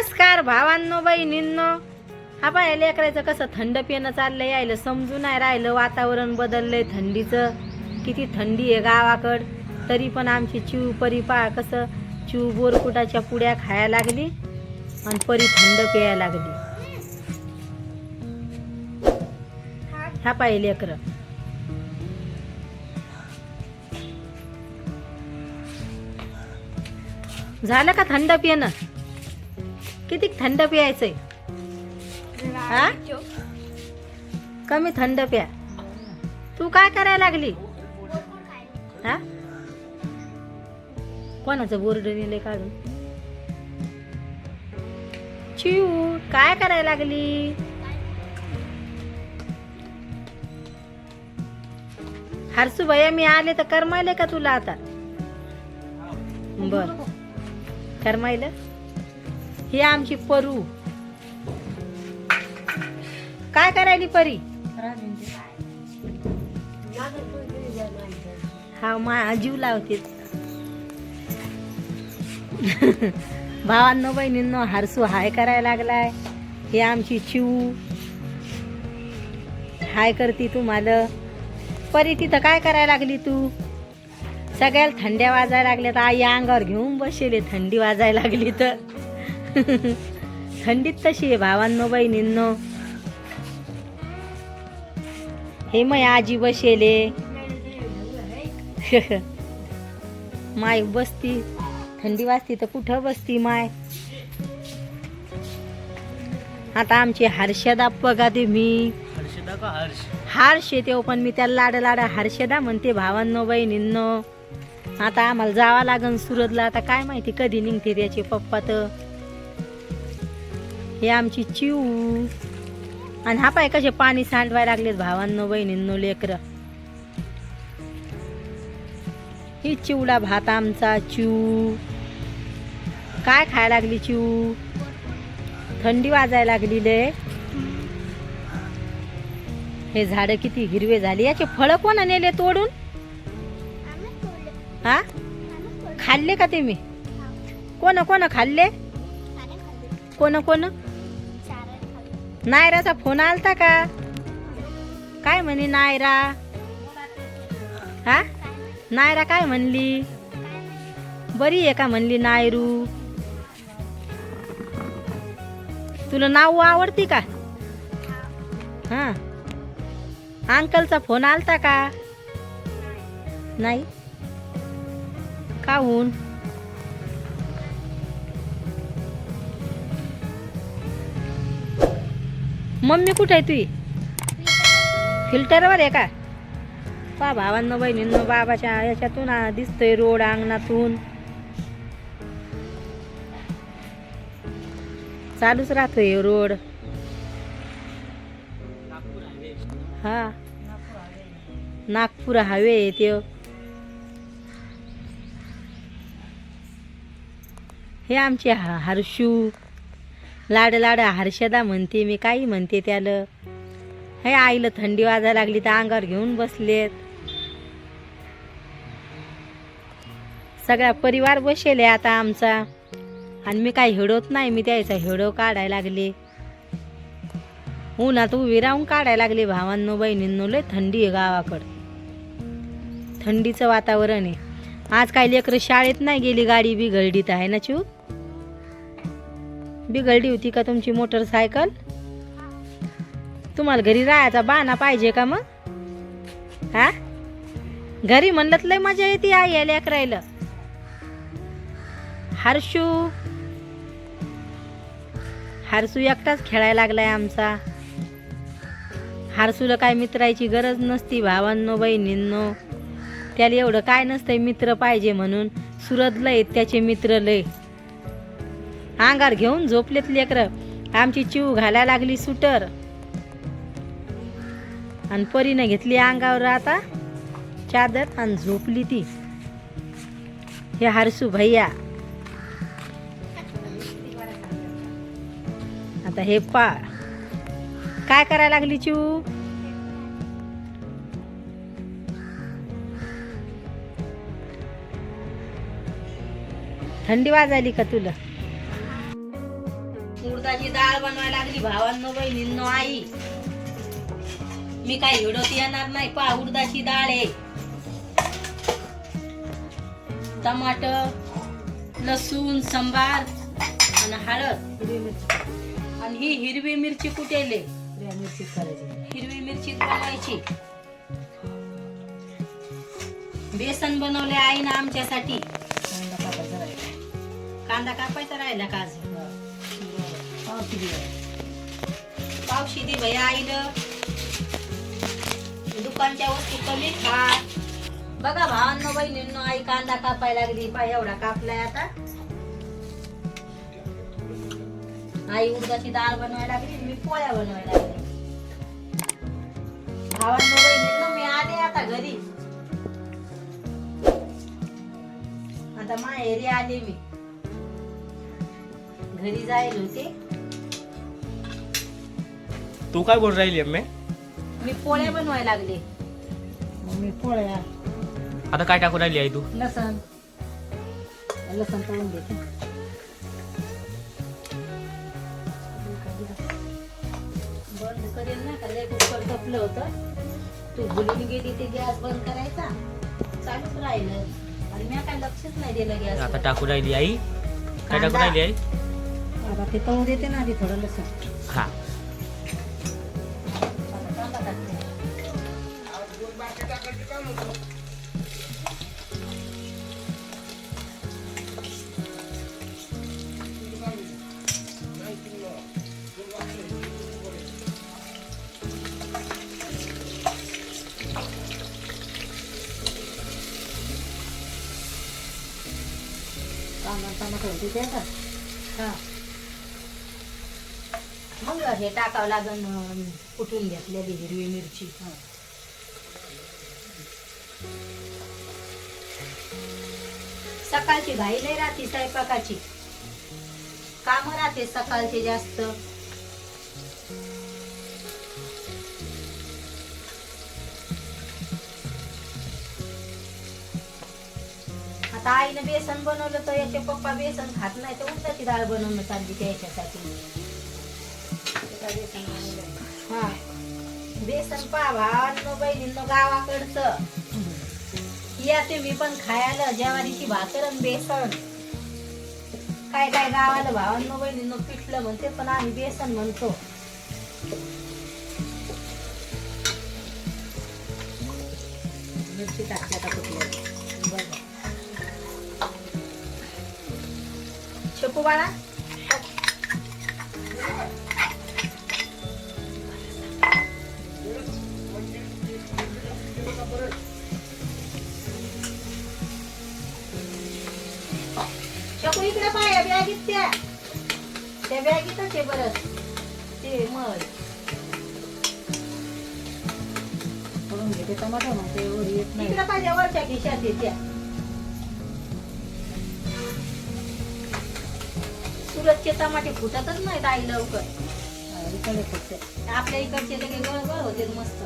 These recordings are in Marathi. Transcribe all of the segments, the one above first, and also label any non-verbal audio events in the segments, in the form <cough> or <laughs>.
नमस्कार भावांनो बहिणींनो. हा पाय लेकरायचं कसं थंड पिणं चाललं यायलं समजून नाही राहिलं वातावरण बदललंय थंडीचं. किती थंडी आहे गावाकड. तरी पण आमची चिव परी पा कसं चिव बोरकुटाच्या पुड्या खायला लागली आणि परी थंड प्यायला लागली. हा पाय लेकरं. झालं का थंड पिणं? किती थंड प्यायचंय? हा? कमी थंड प्या. तू काय करायला लागली? हा? कोणाचं बोर्ड नेले काढून? चिऊ काय करायला लागली? हरसू भैया मी आले तर करमायले का तुला आता? बर. करमायलं? ही आमची परू. काय करायली परी? हा मा जीव लावते. भावांनो बहिणींनो हारसू हाय करायला लागलाय. हे आमची चिऊ. हाय करती तुम्हाला. परी तिथं काय करायला लागली तू? सगळ्याला थंड्या वाजायला लागल्या तर आई अंगावर घेऊन बसेल थंडी वाजायला लागली तर. <laughs> थंडीत तशी आहे भावांनो बहिणींनो. हे मग आजी बसेले. <laughs> माय बसती. थंडी वाजती तर कुठं बसती माय? आता आमची हर्षदा बघा ते मी हर्षदा का हर्ष? हारशे येते पण मी त्याला लाड लाड हर्षदा म्हणते भावांनो बहिणींनो. आता आम्हाला जावं लागन सुरतला. आता काय माहिती कधी निघते त्याचे पप्पा तर. हे आमची चिऊ. आणि हा पाय कसे पाणी सांडवायला लागलेत भावांनो बहिणींनो लेकर. ही चिवडा भात आमचा चिऊ. काय खाय लागली चिऊ? थंडी वाजायला लागली ले हे झाड किती हिरवे झाले याचे फळ कोणा नेले तोडून? हा? खाल्ले का ते मी? कोण कोण खाल्ले? कोण कोण? नायराचा फोन आलता का? काय म्हणे नायरा? हा? नायरा काय म्हणली? बरी आहे का म्हणली नायरू? तुला नाव आवडती का? हा? अंकलचा फोन आलता का? नाही. काहून? मम्मी कुठे आहे तुझी फिल्टरवर आहे का? पा भावांना बहिणींनो बाबाच्या याच्यातून दिसतोय रोड अंगणातून. चालूच राहतोय रोड. हा. नागपूर हवे ते हे आमचे हा हर्षू. लाड लाड हर्षदा म्हणते मी काही म्हणते त्याला. हे आईला थंडी वाजायला लागली तर अंगावर घेऊन बसलेत. सगळा परिवार बसेल आता आमचा. आणि मी काही हिडवत नाही मी त्याचा हिडो काढायला लागले. उन्हात उभी राहून काढायला लागले भावांनो बहिणींनो लय थंडी आहे गावाकडं. थंडीचं वातावरण आहे. आज काही लेकरं शाळेत नाही गेली गाडी बिघडीत आहे ना चू? बिघडली होती का तुमची मोटरसायकल? तुम्हाला घरी राहायचा बाना पाहिजे का मग? हा? घरी म्हणलं लय मजा येते आई या अकरायला हर्षू. हर्षू एकटाच खेळायला लागलाय आमचा. हारसूला काय मित्राची गरज नसती भावांनो बहिणींनो. त्याला एवढं काय नसतंय मित्र पाहिजे म्हणून. सुरत लय त्याचे मित्र लय. अंगार घेऊन झोपलेत लेकर. आमची चिव घालायला लागली सुटर. आणि परीने घेतली अंगावर आता चादर आणि झोपली ती. हे हरसू भैया. आता हे पा काय करायला लागली चिव थंडी वाजायली का तुला? उडदाची डाळ बनवायला लागली. भावांनो बहिणींनो आई. मी काही हिडत येणार नाही. पा उडदाची डाळ आहे. टमाट लसूण संबार आणि हळद. आणि ही हिरवी मिरची कुटेले मिरची करायची. हिरवी मिरची बनवायची. बेसन बनवले आईनं आमच्यासाठी. कांदा कापायचा राहिला. कांदा पावशी दे भया आईलं दुकानच्या वस्तू कमी खा बघा भावांनो बहिणींनो आई कांदा कापायला लागली. पाय एवढा कापलाय आता. आई उडदाची डाळ बनवायला लागली मी पोळ्या बनवायला लागली. भावांनो बहिणींनो मी आले आता घरी. आता माहेरी आले मी. घरी जायला होते. तू काय बोल राहिली अम्मे? मी पोळ्या बनवायला लागले. मी पोळ्या. आता काय टाकू राहिली आई तू? लसण. लसण तळून घेते बंद करेल ना का लय कुकर तपलं होतं. तू भुलून गेली ते गॅस बंद करायचा. चालूच राहिलं. आणि मी काय लक्षच नाही दिलं गॅस आता टाकू राहिली आई. काय टाकू. राहिली आई? आता ते तळू देते ना आधी थोडं लसण. टमाटर होते ते आता हा मग हे टाकावं लागन अं, कुटून घेतलेली हिरवी मिरची सकाळची घाई नाही राहते स्वयंपाकाची. काम राहते सकाळचे जास्त. आता आईनं बेसन बनवलं तर याचे पप्पा बेसन खात नाही तर उडदाची डाळ बनवणं चालली त्याच्यासाठी. हा. बेसन पावा बहिणींना गावाकडचं. या तुम्ही पण खायला ज्वारीची भाकर आणि बेसन. काय काय गावाला भावांनो बहिणीनं पिठलं म्हणते पण आम्ही बेसन म्हणतो. मिरची टाकली आता कुठल्या बरं. छपू बाळा. त्या त्या बॅगीतच आहे ते मळ. तळून घेते टमाटर मग ते वर येत नाही. इकडे पाहिजे वरच्या खिशात सुरतचे टमाटे फुटतच नाहीत आई लवकर. इकडे आपल्या इकडचे लगे गळगळ होते मस्त.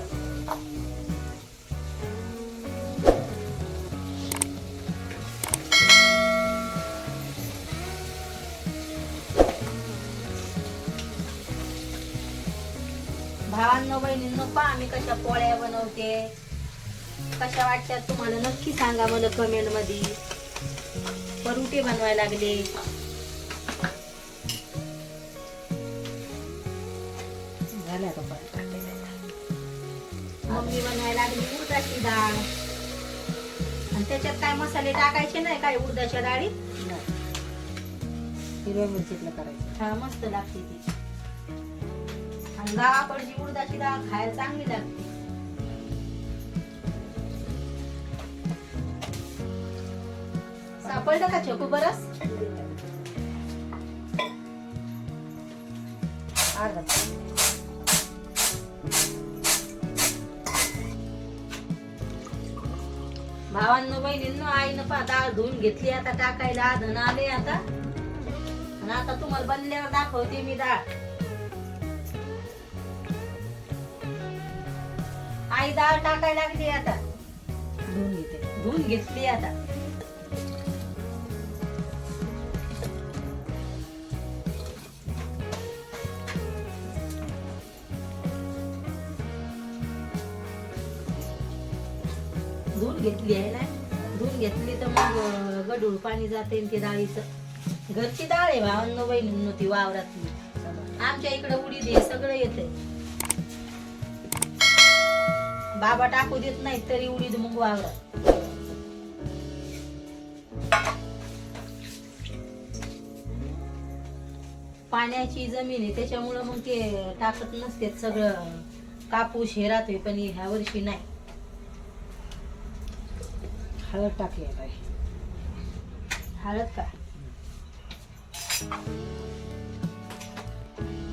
भावांनो बहिणींनो पहा मी कशा पोळ्या बनवते. कशा वाटतात तुम्हाला? नक्की सांगा मला कमेंटमध्ये. परुटे बनवायला लागले. मम्मी बनवायला लागली उडदाची डाळ. आणि त्याच्यात काय मसाले टाकायचे नाही काय उडदाच्या डाळीत. हिरव्या मिरचीतलं करायचं. हा मस्त लागते ती. आणि गावाकडची उडदाची डाळ खायला चांगली लागते. सापडलं का चकू बरस? भावांनो बहिणींनो आईनं पा डाळ धुवून घेतली आता टाकायला धन आले आता. आणि आता तुम्हाला बनल्यावर दाखवते मी डाळ आई डाळ टाकायला लागली आता. धुवून घेते. धुवून घेतली आता. धुवून घेतली आहे ना? धुवून घेतली तर मग गढूळ पाणी जाते ते डाळीचं. घरची डाळ आहे भावांनो बहिणी ती वावरातली. आमच्या इकडं उडीद हे सगळं येतंय. बाबा टाकू देत नाही तरी उडीद मग वावरात पाण्याची जमीन आहे त्याच्यामुळं मग ते टाकत नसते सगळं. कापूस हे राहतोय पण ह्या वर्षी नाही. हळद टाकली आता हळद का?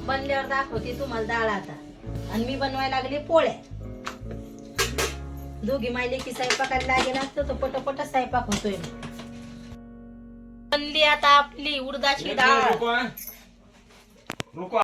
बनल्यावर दाखवते तुम्हाला डाळ आता. आणि मी बनवायला लागले पोळ्या. दोघी मायले की स्वयंपाकाला लागेल असतं तर पटपट स्वयंपाक होतोय. बनली आता आपली उडदाची डाळ. रुको